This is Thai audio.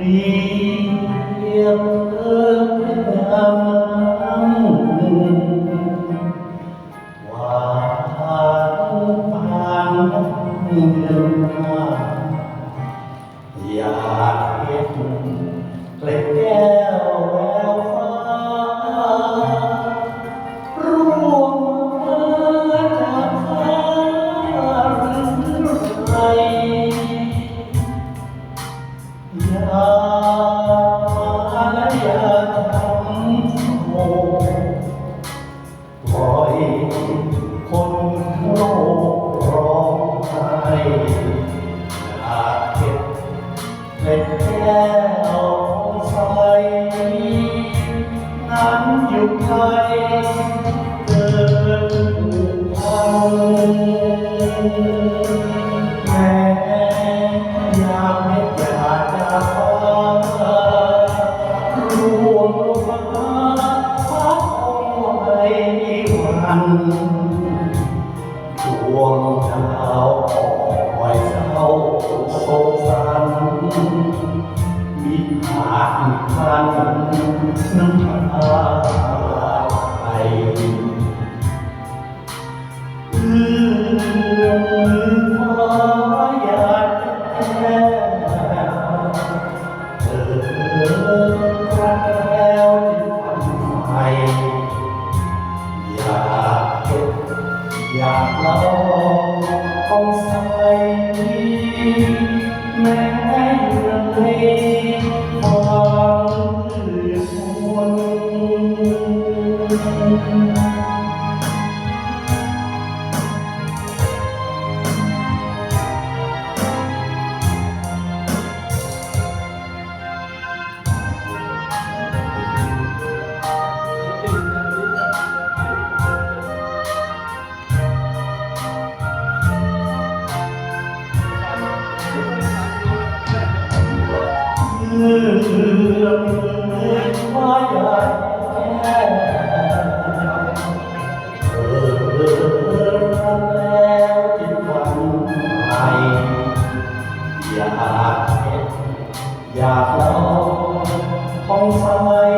รีบเอเป็นน้ำหวานปานเมืองมาอยากเห็น คนโลกร้องไห้อยากเก็บเป็นแก้วใสนั้นอยู่ไกลเกินผูกพัน ดวงดาวอ่อยเศร้าโศกสันมิอาจทันน้ำตาไปเอื้อมมือขวาอยากแค่เธอรัก อยากเล่าของใสแม้เรื่องเลความลื่นมน อมีว่าอยากแค่เธอรักแล้วจึงฝันไปอยากเห็นอยากลองของใช้